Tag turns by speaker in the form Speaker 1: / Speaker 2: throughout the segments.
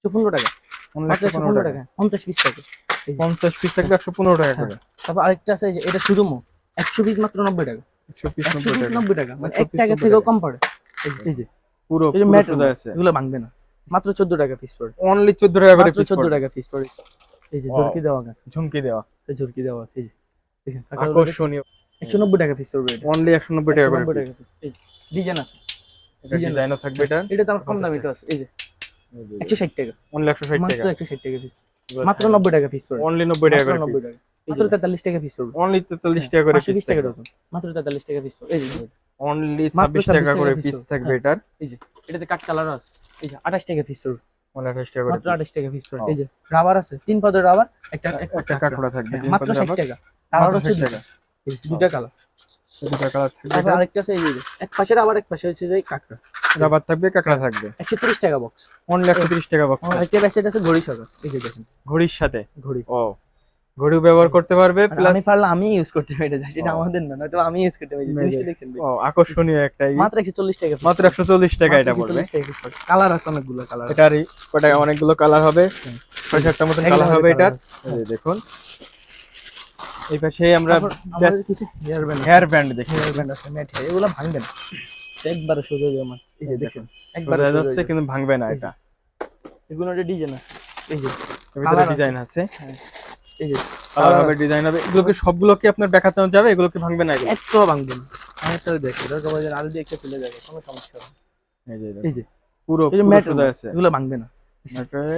Speaker 1: একশো পনেরো টাকা। মাত্র একশো পনেরো টাকা। পঞ্চাশ পিস থাকে।
Speaker 2: পঞ্চাশ পিস থাকবে একশো পনেরো টাকা করে।
Speaker 1: তারপর আরেকটা আছে এটা শুধুমো একশো পিস মাত্র নব্বই টাকা।
Speaker 2: একশো পিস নব্বই টাকা।
Speaker 1: মানে এক টাকা থেকেও কম পড়ে। এই যে,
Speaker 2: পুরো আছে।
Speaker 1: এগুলো ভাঙবে না। মাত্র চোদ্দ টাকা পিস পড়ে।
Speaker 2: অনলি চোদ্দ টাকা করে
Speaker 1: মাত্র চোদ্দ টাকা পিস পড়ে। এই যে
Speaker 2: Wow.
Speaker 1: ঝুরকি দেওয়া
Speaker 2: ঝুমকি দেওয়া।
Speaker 1: ঝুরকি দেওয়া আছে এই যে।
Speaker 2: আকর্ষণীয়।
Speaker 1: একশো নব্বই টাকা পিস পড়বে
Speaker 2: অনলি একশো নব্বই টাকা করে
Speaker 1: 190 টাকা পিস এই ডিজাইন আছে। Design
Speaker 2: থাকবে এটা
Speaker 1: এটা তো আমার কম দামি তো আছে। এই যে একশো ষাট টাকা।
Speaker 2: অনলি একশো ষাট টাকা।
Speaker 1: একশো ষাট টাকা পিস মাত্র নব্বই টাকা পিস পড়বে।
Speaker 2: অনলি নব্বই টাকা
Speaker 1: নব্বই টাকা। মাত্র তেতাল্লিশ টাকা পিস পড়বে।
Speaker 2: অনলি তেতাল্লিশ টাকা করে পিস
Speaker 1: টাকা ডজন মাত্র তেতাল্লিশ টাকা পিস এই যে
Speaker 2: অনলি ছাব্বিশ টাকা করে পিস থাকবে
Speaker 1: হ্যাঁ।
Speaker 2: এটার।
Speaker 1: এই যে এটাতে কাট কালারও আছে। এই যে আঠাশ টাকা পিস পড়বে। রাবার আছে। তিন পদের রাবার একটা
Speaker 2: একটা
Speaker 1: একটা
Speaker 2: থাকবে।
Speaker 1: হ্যাঁ, মাত্র ষাট টাকা। কালার হচ্ছে দুটা। কালার
Speaker 2: দুটা কালার থাকবে
Speaker 1: আরেকটা আছে এই যে এক পাশে রাবার এক পাশে হচ্ছে যে কাঁকড়া
Speaker 2: রাবার থাকবে কাঁকড়া থাকবে।
Speaker 1: একশো তিরিশ টাকা বক্স
Speaker 2: অনলি একশো তিরিশ টাকা বক্স
Speaker 1: একটা ব্যাসেট আছে ঘড়ি সকাল এই যে দেখুন।
Speaker 2: ঘড়ির সাথে?
Speaker 1: ঘড়ি।
Speaker 2: ও। ঘড়ি ব্যবহার করতে পারবে প্লাস
Speaker 1: আমি পারলে আমি ইউজ করতে পারি এটা
Speaker 2: ও।
Speaker 1: আমাদের না নয়তো আমি ইউজ করতে পারি জিনিসটা দেখছেন
Speaker 2: ও আকর্ষণীয় একটা
Speaker 1: মাত্র একশো চল্লিশ টাকা
Speaker 2: মাত্র একশো চল্লিশ টাকা এটা পড়বে।
Speaker 1: কালার আছে অনেকগুলো কালার
Speaker 2: এটারই ওটা অনেকগুলো কালার হবে। ছয় সাতটা মতন কালার হবে এটার। দেখুন। এই পাশে আমরা
Speaker 1: কিছু হেয়ার ব্যান্ড
Speaker 2: হেয়ার ব্যান্ড দেখি
Speaker 1: হেয়ার ব্যান্ড আছে হেয়ার এগুলো ভাঙবে না। একবারে সোজা হয়ে আমার। এই যে দেখছেন একবারে
Speaker 2: যাচ্ছে কিন্তু ভাঙবে না এটা।
Speaker 1: এগুলো একটা ডিজাইন আছে। এই যে
Speaker 2: ভিতরে ডিজাইন আছে।
Speaker 1: এই যে
Speaker 2: কালার হবে ডিজাইন হবে। এগুলোকে সবগুলো কি আপনার দেখাতে যাবে এগুলো কি ভাঙবে না এগুলো।
Speaker 1: একটু ভাঙবে না। আমি তো দেখি দরকার পড়লে আলু দিয়ে একটা ফেলে যাবে কোনো সমস্যা হবে
Speaker 2: এই যে
Speaker 1: এই যে
Speaker 2: পুরো পুরো সোজা আছে।
Speaker 1: এগুলো ভাঙবে না।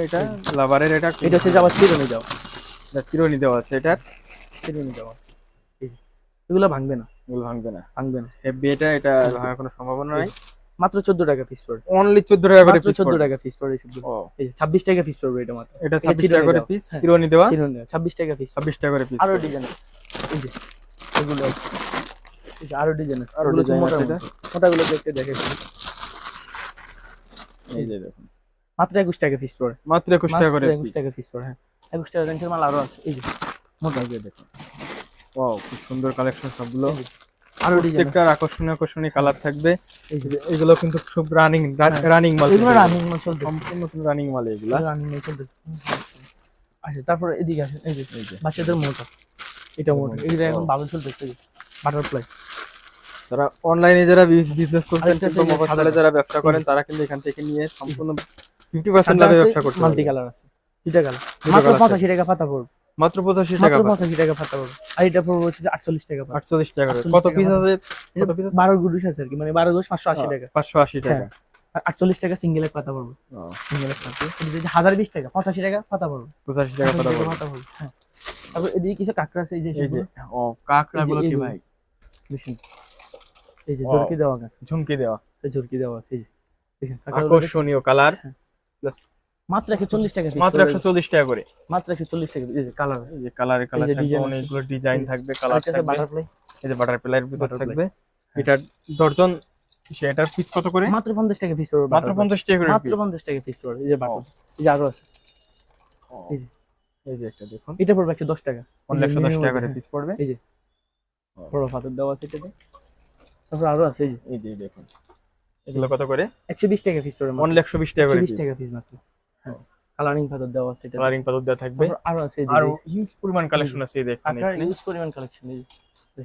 Speaker 2: এটা লাভারের এটা
Speaker 1: এটা হচ্ছে যাওয়া চিরুনি যাওয়া
Speaker 2: চিরনি দেওয়া আছে এটা
Speaker 1: চিরুনি যাওয়া এই যে এগুলো ভাঙবে না।
Speaker 2: এগুলো ভাঙবে না।
Speaker 1: ভাঙবে না।
Speaker 2: হেভি এটা এটা ভাঙার কোনো সম্ভাবনা নাই।
Speaker 1: মাত্র চোদ্দ টাকা পিস পড়বে।
Speaker 2: অনলি চোদ্দ টাকা করে
Speaker 1: মাত্র
Speaker 2: পিস
Speaker 1: চোদ্দ টাকা পিস পড়বে সবগুলো এই যে ছাব্বিশ টাকা পিস পড়বে এটা মাত্র।
Speaker 2: এটা
Speaker 1: এটা
Speaker 2: ছাব্বিশ টাকা করে। পিস
Speaker 1: হ্যাঁ।
Speaker 2: চিরনি দেওয়া?
Speaker 1: চিরুনি ছাব্বিশ টাকা পিস
Speaker 2: ছাব্বিশ টাকা করে পিস
Speaker 1: আরও ডিজাইন আছে। এই যে এগুলো এই যে আরও ডিজাইন আরও
Speaker 2: design
Speaker 1: মোটা মোটাগুলো দেখতে দেখে
Speaker 2: এই যে দেখুন।
Speaker 1: মাত্র একুশ টাকা পিস পড়ে।
Speaker 2: মাত্র একুশ টাকা করে
Speaker 1: একুশ
Speaker 2: piece।
Speaker 1: টাকা পিস পড়ে হ্যাঁ। একুশ টাকা রেঞ্জের মাল আরও আছে। এই যে মোটা
Speaker 2: দেখুন। ও খুব সুন্দর কালেকশন সবগুলো।
Speaker 1: আরও
Speaker 2: প্রত্যেকটার আকর্ষণীয় আকর্ষণীয় কালার থাকবে। এগুলো কিন্তু খুব রানিং। রানিং মাল
Speaker 1: এগুলো রানিং মাল চলতে
Speaker 2: সম্পূর্ণ রানিং মাল এগুলা।
Speaker 1: রানিং মাল চলতে আচ্ছা তারপর এদিকে আসেন। এই যে বাচ্চাদের মোটা এটা মোটা এগুলো এখন ভালো চলতেছে বাটারফ্লাই
Speaker 2: যারা অনলাইনে যারা বিজনেস করছেন
Speaker 1: আরেকটা
Speaker 2: কিংবা
Speaker 1: আছে যে
Speaker 2: মফস্বলে
Speaker 1: সাদা।
Speaker 2: যারা ব্যবসা করেন তারা কিন্তু এখান থেকে নিয়ে সম্পূর্ণ ফিফটি পার্সেন্ট লাভে ব্যবসা করতে
Speaker 1: মাল্টি কালার আছে। দুইটা কালার মাত্র পঁচাশি টাকা পাতা পড়বে।
Speaker 2: মাত্র পঁচাশি টাকা
Speaker 1: মাত্র পঁচাশি টাকা পাতা পড়বে আর এটা পড়বে হচ্ছে আটচল্লিশ টাকা পাতা।
Speaker 2: আটচল্লিশ টাকা কত পিস আছে? কত পিস আছে?
Speaker 1: বারো গুডুস আছে আর কি মানে বারো গোস পাঁচশো আশি টাকা।
Speaker 2: পাঁচশো আশি টাকা।
Speaker 1: হ্যাঁ। আর আটচল্লিশ টাকা সিঙ্গেল এক পাতা পড়বে। সিঙ্গেল এক পাতা। এটা টাকা পঁচাশি টাকা পাতা পড়বে।
Speaker 2: পঁচাশি টাকা
Speaker 1: পঁচাশি
Speaker 2: কথা
Speaker 1: পাতা পড়বে হ্যাঁ। তারপর এদিকে কিছু কাঁকড়া আছে এই যে।
Speaker 2: ও কাঁকড়া গুলো কি ভাই?
Speaker 1: দেখুন। এই যে
Speaker 2: Wow.
Speaker 1: দেওয়া
Speaker 2: ঝুমকি দেওয়া।
Speaker 1: ঝুরকি দেওয়া আছে এই যে।
Speaker 2: আকর্ষণীয় কালার
Speaker 1: মাত্র একশো চল্লিশ টাকা piece
Speaker 2: মাত্র
Speaker 1: পড়বে।
Speaker 2: একশো চল্লিশ টাকা করে।
Speaker 1: মাত্র একশো চল্লিশ টাকা এই যে কালার
Speaker 2: এই যে কালারে কালার থাকবে অনেকগুলো ডিজাইন থাকবে কালার থাকবে।
Speaker 1: বাটারফ্লাই
Speaker 2: এই যে ভিতর থাকবে। এটার দর্জন সেটার পিস কত করে?
Speaker 1: মাত্র পঞ্চাশ টাকা পিস পড়বে
Speaker 2: মাত্র
Speaker 1: butterfly।
Speaker 2: পঞ্চাশ টাকা করে
Speaker 1: মাত্র
Speaker 2: piece।
Speaker 1: পঞ্চাশ টাকা পিস পড়বে। এই যে বাটার এই যে আরও আছে। এই যে।
Speaker 2: এই যে একটা দেখুন।
Speaker 1: এটা পড়বে একশো দশ টাকা।
Speaker 2: অনলি একশো দশ টাকা করে। পিস পড়বে।
Speaker 1: এই যে। বড় ফাতের দেওয়া আছে এটাতে। তারপর আরও আছে এই যে।
Speaker 2: এই যে দেখুন। এগুলো কত করে?
Speaker 1: একশো বিশ টাকা পিস পড়বে
Speaker 2: অনলি একশো বিশ টাকা করে
Speaker 1: বিশ টাকা পিস মাত্র। কালারিং ফাতের দেওয়া আছে এটা
Speaker 2: কালারিং পাথর দেওয়া থাকবে
Speaker 1: আরও আছে
Speaker 2: আর হিউজ পরিমাণ কালেকশন আছে এই দেখুন
Speaker 1: আপনার ইউজ পরিমাণ কালেকশন এই যে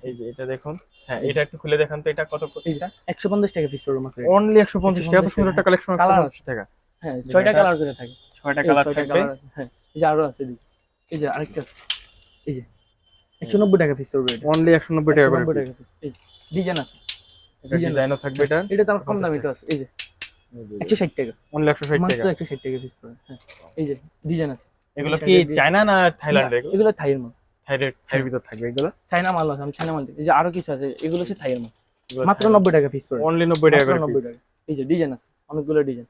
Speaker 2: এই যে এটা দেখুন হ্যাঁ এটা একটু খুলে দেখান তো এটা কত এটা
Speaker 1: একশো পঞ্চাশ টাকা পিস পড়বে মাত্র
Speaker 2: অনলি একশো পঞ্চাশ টাকা এত সুন্দর একটা কালেকশন একশো
Speaker 1: Colour
Speaker 2: পঞ্চাশ টাকা
Speaker 1: হ্যাঁ ছয়টা কালার করে থাকে
Speaker 2: ছয়টা কালার থাকবে
Speaker 1: হ্যাঁ এই যে আরও আছে এই যে আরেকটা। এই যে একশো নব্বই টাকা পিস পড়বে এটা
Speaker 2: অনলি একশো নব্বই টাকা করে
Speaker 1: 190 টাকা পিস এই ডিজাইন আছে
Speaker 2: ডিজাইনও থাকবে এটা
Speaker 1: এটা তো আমার কম দামি তো আছে এই যে একশো ষাট টাকা।
Speaker 2: অনলি একশো ষাট টাকা।
Speaker 1: একশো ষাট টাকা পিস পড়বে হ্যাঁ এই যে ডিজাইন আছে।
Speaker 2: এগুলো কি চায়না না থাইল্যান্ডের?
Speaker 1: এগুলো থাইয়ের মাল।
Speaker 2: থাইল্যান্ড থাইয়ের ভিতর থাকবে এগুলো?
Speaker 1: চাইনা মাল আছে আমি চাইনা মাল এই যে আরও কিছু আছে এগুলো হচ্ছে থাইয়ের মাল। মাত্র নব্বই টাকা পিস পড়বে
Speaker 2: অনলি নব্বই টাকা
Speaker 1: নব্বই টাকা। এই যে ডিজাইন আছে অনেকগুলো ডিজাইন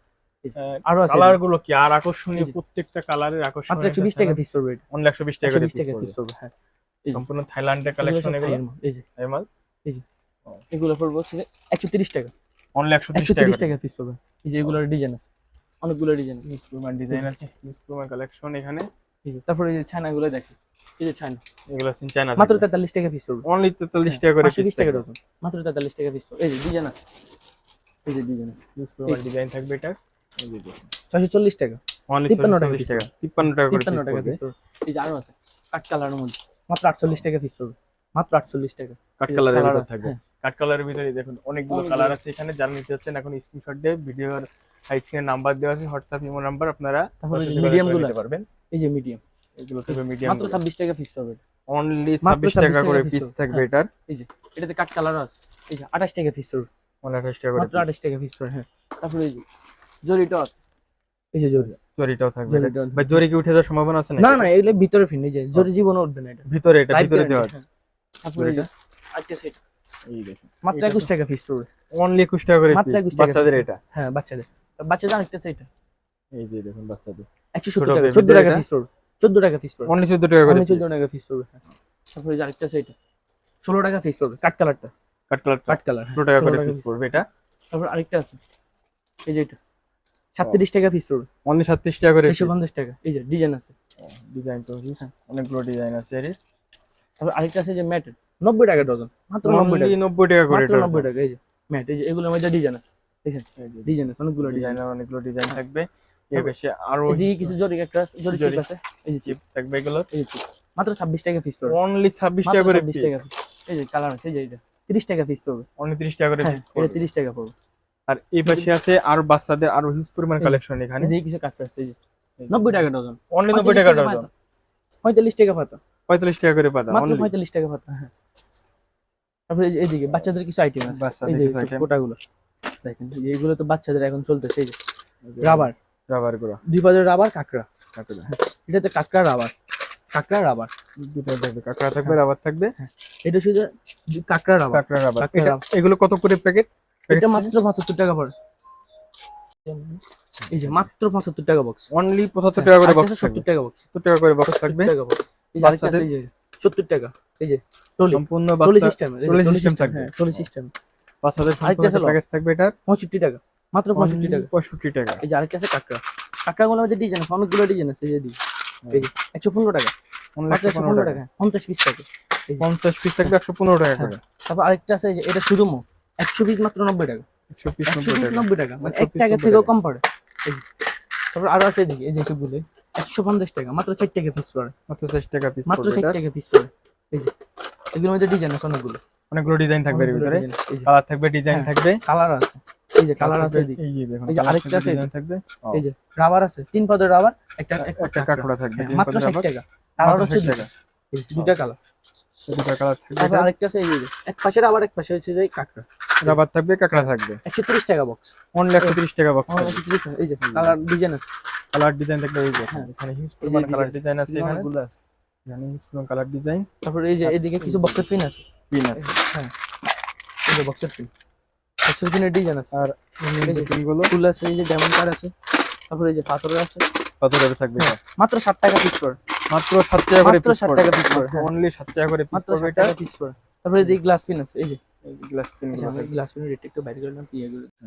Speaker 1: আরও আছে।
Speaker 2: কালারগুলো কি আর আকর্ষণীয়? প্রত্যেকটা কালারের
Speaker 1: মাত্র একশো বিশ টাকা পিস পড়বে এটা।
Speaker 2: অনলি টাকা
Speaker 1: একশো
Speaker 2: করে
Speaker 1: বিশ টাকা
Speaker 2: piece
Speaker 1: পিস
Speaker 2: পড়বে।
Speaker 1: পড়বে হ্যাঁ।
Speaker 2: সম্পূর্ণ থাইল্যান্ডের কালেকশন এগুলো?
Speaker 1: এই যে।
Speaker 2: এই
Speaker 1: এগুলো পড়বে হচ্ছে টাকা।
Speaker 2: অনলি টাকা
Speaker 1: টাকা পিস পড়বে। এই যে এগুলোর ডিজাইন আছে। অনেকগুলো ডিজাইন
Speaker 2: হিউজ পরিমাণ ডিজাইন আছে। হিউজ কালেকশন এখানে।
Speaker 1: এই যে তারপরে এই যে চায়না গুলো দেখি এই যে চায়না
Speaker 2: এগুলো আছে চায়না
Speaker 1: মাত্র তেতাল্লিশ টাকা পিস পড়বে।
Speaker 2: অনলি তেতাল্লিশ টাকা করে
Speaker 1: পাঁচশো
Speaker 2: পিস
Speaker 1: বিশ টাকা ডজন মাত্র তেতাল্লিশ টাকা পিস এই যে ডিজাইন আছে। এই যে ডিজাইন আছে।
Speaker 2: হিউজ ডিজাইন থাকবে এটা এই যে দেখুন
Speaker 1: ছয়শো চল্লিশ টাকা।
Speaker 2: অনলি
Speaker 1: 53 টাকা
Speaker 2: 54 টাকা। 53 টাকা করে
Speaker 1: তিপ্পান্ন
Speaker 2: piece
Speaker 1: টাকা পিস এই যে আরও আছে। কাঠ কালারের মধ্যে। মাত্র আটচল্লিশ টাকা পিস পড়বে। মাত্র আটচল্লিশ টাকা।
Speaker 2: কাট কালারের
Speaker 1: আছে,
Speaker 2: থাকবে।
Speaker 1: হ্যাঁ।
Speaker 2: কাট কালারের ভিতরে দেখুন অনেকগুলো। কালার আছে এখানে যারা নিতে চাচ্ছেন এখন স্ক্রিনশট দিয়ে ভিডিওর হাই স্ক্রিনে নাম্বার দেওয়া আছে হোয়াটসঅ্যাপ ইমো নাম্বার আপনারা
Speaker 1: মিডিয়ামগুলো
Speaker 2: নিতে পারবেন।
Speaker 1: এই যে মিডিয়াম
Speaker 2: এগুলো থাকবে মিডিয়াম
Speaker 1: মাত্র ছাব্বিশ টাকা পিস পড়বে
Speaker 2: অনলি 26 টাকা করে পিস থাকবে
Speaker 1: হ্যাঁ।
Speaker 2: এটার।
Speaker 1: এই যে এটাতে কাঠ কালারও আছে। এই যে আঠাশ টাকা পিস পড়বে
Speaker 2: 29 টাকা করে
Speaker 1: মাত্র আঠাশ টাকা পিস পড়বে হ্যাঁ। তারপরে এই যে জরিটাও আছে। এই যে জরি
Speaker 2: জরিটাও থাকবে। বা জরি কি উঠে যাওয়ার সম্ভাবনা আছে
Speaker 1: না না এগুলো ভিতরে ফিন এই যে জরি জীবনে উঠবে না এটা।
Speaker 2: ভিতরে এটা ভিতরে দেওয়া আছে।
Speaker 1: হ্যাঁ। তারপরে এই যে আচ্ছা সেটা
Speaker 2: এই দেখুন।
Speaker 1: মাত্র
Speaker 2: এটা
Speaker 1: একুশ টাকা পিস পড়বে
Speaker 2: অনলি 21 টাকা করে
Speaker 1: মাত্র
Speaker 2: piece,
Speaker 1: 21 টাকা
Speaker 2: বাচ্চাদের এটা।
Speaker 1: হ্যাঁ বাচ্চাদের। বাচ্চাদের আরেকটা আছে এটা।
Speaker 2: এই যে দেখুন বাচ্চাদের।
Speaker 1: একশো
Speaker 2: ছোট
Speaker 1: সত্তর টাকা
Speaker 2: baby
Speaker 1: চোদ্দ
Speaker 2: দের
Speaker 1: টাকা
Speaker 2: এটা?
Speaker 1: পিস পড়বে চোদ্দ টাকা পিস পড়বে
Speaker 2: অনলি 14 টাকা করে
Speaker 1: আমি চোদ্দ
Speaker 2: piece।
Speaker 1: টাকা পিস পড়বে হ্যাঁ। তারপরে আরেকটা আছে এটা। ষোলো টাকা পিস পড়বে কাঠ কালারটা
Speaker 2: কাট কালার
Speaker 1: কাঠ কালার
Speaker 2: 15 টাকা করে পিস পড়বে এটা।
Speaker 1: তারপর আরেকটা আছে। এই যে এটা। সাতত্রিশ টাকা পিস পড়বে
Speaker 2: অনলি 37 টাকা করে
Speaker 1: ছয়শো পঞ্চাশ টাকা। এই যে ডিজাইন আছে।
Speaker 2: ডিজাইন তো হ্যাঁ অনেকগুলো ডিজাইন আছে এর।
Speaker 1: তারপর আরেকটা আছে যে ম্যাটের। নব্বই টাকা ডজন মাত্র নব্বই টাকা।
Speaker 2: 90 টাকা করে
Speaker 1: নব্বই টাকা এই যে ম্যাট এই যে এগুলোর মধ্যে ডিজাইন আছে। দেখেন ডিজাইন আছে অনেকগুলো ডিজাইন
Speaker 2: অনেকগুলো ডিজাইন থাকবে। এর বেশি আরও
Speaker 1: এদিকে কিছু জরি একটা জরি চিপ আছে। এই যে চিপ
Speaker 2: থাকবে এগুলো
Speaker 1: এই চিপ মাত্র ছাব্বিশ টাকা পিস পড়বে।
Speaker 2: অনলি 26 টাকা করে
Speaker 1: 26 টাকা এই যে কালার আছে এই যে এটা। তিরিশ টাকা পিস পড়বে।
Speaker 2: অনলি 30 টাকা করে
Speaker 1: হ্যাঁ
Speaker 2: পিস পড়বে।
Speaker 1: তিরিশ টাকা পড়বে।
Speaker 2: আর এই পাশে আছে আর বাচ্চাদের আরও হিউজ পরিমাণ কালেকশন এখানে।
Speaker 1: এদিকে কিছু কাজ আছে এই যে। নব্বই টাকা ডজন।
Speaker 2: অনলি 90 টাকা ডজন।
Speaker 1: পঁয়তাল্লিশ টাকা পাতা।
Speaker 2: 45 টাকা করে পাতা
Speaker 1: মাত্র
Speaker 2: অনলি
Speaker 1: পঁয়তাল্লিশ টাকা পাতা হ্যাঁ। তারপরে এই এইদিকে বাচ্চাদের কিছু আইটেম আছে।
Speaker 2: বাচ্চাদের কিছু।
Speaker 1: কোটাগুলো। দেখেন এই যে এগুলো তো বাচ্চাদের এখন চলতেছে এই যে রাবার।
Speaker 2: রাবারগুলো
Speaker 1: দুই পাশের রাবার কাঁকড়া।
Speaker 2: কাকড়া।
Speaker 1: এটাতে কাঁকড়া রাবার। কাঁকড়া রাবার।
Speaker 2: দুটো থাকবে কাকড়া থাকবে রাবার থাকবে।
Speaker 1: এটা শুধু কাঁকড়া রাবার।
Speaker 2: কাকড়া রাবার। এগুলো কত করে প্যাকেট?
Speaker 1: এটা মাত্র পঁচাত্তর টাকা পড়ে। এই যে মাত্র পঁচাত্তর টাকা বক্স
Speaker 2: অনলি 75 টাকা করে বক্স থাকবে।
Speaker 1: সত্তর টাকা বক্স
Speaker 2: 70 টাকা করে বক্স থাকবে।
Speaker 1: টাকা বক্স এই যে আরেকটা আছে,
Speaker 2: বাচ্চাদের-
Speaker 1: এই যে সত্তর টাকা এই যে টলি
Speaker 2: সম্পূর্ণ
Speaker 1: টলি সিস্টেম
Speaker 2: টলি system থাকবে।
Speaker 1: টলি সিস্টেম
Speaker 2: বাচ্চাদের সম্পূর্ণ প্যাকেজ থাকবে এটা
Speaker 1: পঁয়ষট্টি টাকা মাত্র পঁয়ষট্টি টাকা।
Speaker 2: 65 টাকা।
Speaker 1: এই যে আরেকটা আছে কাঁকড়া। কাঁকড়াগুলোর মধ্যে ডিজাইন আছে অনেকগুলো ডিজাইন আছে এই যে দিকে। এই যে একশো পনেরো টাকা।
Speaker 2: অনলি
Speaker 1: মাত্র একশো
Speaker 2: 115
Speaker 1: পনেরো
Speaker 2: টাকা।
Speaker 1: টাকা পঞ্চাশ পিস থাকে
Speaker 2: 50 পিস থাকবে 115 টাকা করে।
Speaker 1: তারপর আরেকটা আছে এটা শুধু মো একশো পিস মাত্র নব্বই টাকা।
Speaker 2: 100 পিস
Speaker 1: একশো
Speaker 2: 90
Speaker 1: পিস
Speaker 2: টাকা।
Speaker 1: টাকা মানে
Speaker 2: 100
Speaker 1: এক
Speaker 2: piece
Speaker 1: টাকা থেকেও কম পড়ে। তারপর আরও আছে এদিকে এই যে সবগুলো একশো পঞ্চাশ টাকা মাত্র চার টাকা পিস পড়ে।
Speaker 2: মাত্র 60 টাকা পিস
Speaker 1: মাত্র টাকা পিস পড়ে। এই যে এগুলোর মধ্যে ডিজাইন আছে অনেকগুলো।
Speaker 2: অনেকগুলো ডিজাইন থাকবে এর ভিতরে। কালার থাকবে ডিজাইন
Speaker 1: হ্যাঁ।
Speaker 2: থাকবে।
Speaker 1: কালার আছে। এই যে কালার আছে
Speaker 2: এই যে দেখুন
Speaker 1: এই যে আরেকটা আছে
Speaker 2: থাকবে।
Speaker 1: এই যে রাবার আছে তিন পদের রাবার একটা একটা
Speaker 2: একটা
Speaker 1: কাঁকড়া।
Speaker 2: থাকবে
Speaker 1: হ্যাঁ, মাত্র ষাট
Speaker 2: রাবার,
Speaker 1: টাকা। কালার হচ্ছে
Speaker 2: 60
Speaker 1: দুইটা।
Speaker 2: টাকা।
Speaker 1: এই কালার
Speaker 2: দুটো কালার থাকবে
Speaker 1: আরেকটা আছে এই যে এক পাশের আবার এক পাশে হচ্ছে যে কাঁকড়া।
Speaker 2: রাবার থাকবে কাকড়া থাকবে।
Speaker 1: একশো তিরিশ টাকা বক্স
Speaker 2: অনলি 130 টাকা বক্স
Speaker 1: এই যে কালার ডিজাইন আছে।
Speaker 2: কালার ডিজাইন থাকবে এই যে
Speaker 1: হ্যাঁ।
Speaker 2: এখানে হিউজ পরিমাণ কালার। ডিজাইন আছে এখানে।
Speaker 1: অনেকগুলো আছে।
Speaker 2: এখানে হিউজ পরিমাণ কালার ডিজাইন
Speaker 1: তারপরে এই যে এদিকে কিছু বক্সের পিন আছে।
Speaker 2: পিন আছে।
Speaker 1: হ্যাঁ। এই যে বক্সের পিন বক্সের পিনের ডিজাইন আছে।
Speaker 2: আর
Speaker 1: এই যে
Speaker 2: পিনগুলো
Speaker 1: ফুল আছে এই যে ডায়মন্ড কার আছে। তারপরে এই যে পাথরের আছে।
Speaker 2: করে থাকবে। এটা?
Speaker 1: মাত্র ষাট টাকা পিস পড়ে
Speaker 2: মাত্র 7 টাকা করে
Speaker 1: মাত্র
Speaker 2: পিস
Speaker 1: 60
Speaker 2: পড়বে
Speaker 1: টাকা পড়ে, হ্যাঁ।
Speaker 2: অনলি 7 টাকা করে পিস
Speaker 1: ষাট
Speaker 2: এটা।
Speaker 1: পিস পড়ে তারপরে এদিকে গ্লাস পিন আছে এই যে।
Speaker 2: গ্লাস পিন
Speaker 1: গ্লাস পিনের রেট একটু বাইরে করলাম করে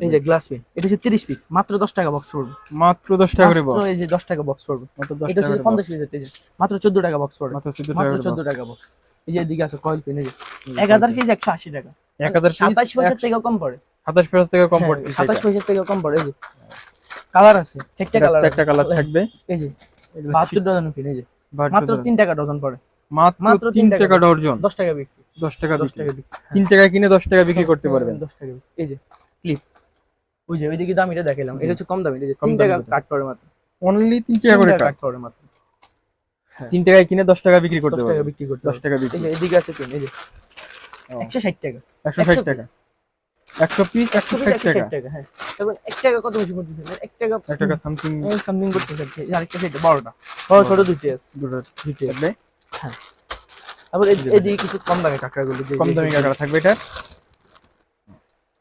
Speaker 1: এই যে গ্লাস পিন এটা হচ্ছে তিরিশ পিস মাত্র দশ টাকা বক্স পড়বে।
Speaker 2: মাত্র 10 টাকা করে বক্স
Speaker 1: এই যে দশ টাকা বক্স পড়বে।
Speaker 2: মাত্র 10
Speaker 1: এটা হচ্ছে
Speaker 2: করে
Speaker 1: পঞ্চাশ পিস এই যে মাত্র চোদ্দ টাকা বক্স পড়বে।
Speaker 2: মাত্র 14 টাকা
Speaker 1: মাত্র বক্স এই যে এদিকে আছে কয়েল পিন এই যে এক হাজার পিস একশো আশি টাকা।
Speaker 2: 1000
Speaker 1: সাতাশ
Speaker 2: পিস
Speaker 1: পয়সার থেকে কম পড়ে।
Speaker 2: 27 পয়সা থেকে কম
Speaker 1: হ্যাঁ, থেকে কম পড়ে এই যে। কালার আছে কালার
Speaker 2: কালার থাকবে।
Speaker 1: এই যে ডজন পিন এই যে। মাত্র
Speaker 2: ডজন।
Speaker 1: তিন টাকা ডজন পড়ে।
Speaker 2: মাত্র
Speaker 1: মাত্র
Speaker 2: 3
Speaker 1: তিন টাকা
Speaker 2: ডর্জন
Speaker 1: দশ টাকা বিক্রি।
Speaker 2: 10 টাকা
Speaker 1: দশ টাকা
Speaker 2: 3 টাকা কিনে 10 টাকা বিক্রি করতে পারবেন।
Speaker 1: দশ টাকা এই যে ক্লিপ ওই যে ওইদিকে দাম এটা দেখালাম। এটা হচ্ছে কম দামি এই যে তিন টাকা। কাট পড়ে মাত্র।
Speaker 2: অনলি 3
Speaker 1: তিন
Speaker 2: টাকা করে কাট
Speaker 1: পড়ে মাত্র।
Speaker 2: 3 টাকায় কিনে 10 টাকা বিক্রি করতে
Speaker 1: দশ টাকা বিক্রি করতে
Speaker 2: 10 টাকা বিক্রি।
Speaker 1: এদিকে আছে পেন এই যে। একশো ষাট টাকা।
Speaker 2: 160 টাকা। 100 পিস
Speaker 1: একশো
Speaker 2: 160 টাকা
Speaker 1: ষাট টাকা। হ্যাঁ। তারপর এক টাকা কত বেশি পড়তেছে এক টাকা
Speaker 2: 1 টাকা সামথিং
Speaker 1: সামথিং করতে চাচ্ছে আরেকটা সেটা বড়টা। বড় ছোট দুইটি আছে।
Speaker 2: দুটো
Speaker 1: দুইটি আছে
Speaker 2: থাকবে
Speaker 1: তারপর এই- এদিকে কিছু কম দামি কাঁকড়াগুলো
Speaker 2: কম দামি কাঁকড়া থাকবে এটা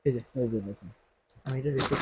Speaker 1: এই যে।
Speaker 2: এই যে দেখুন
Speaker 1: আমি এটা রেখে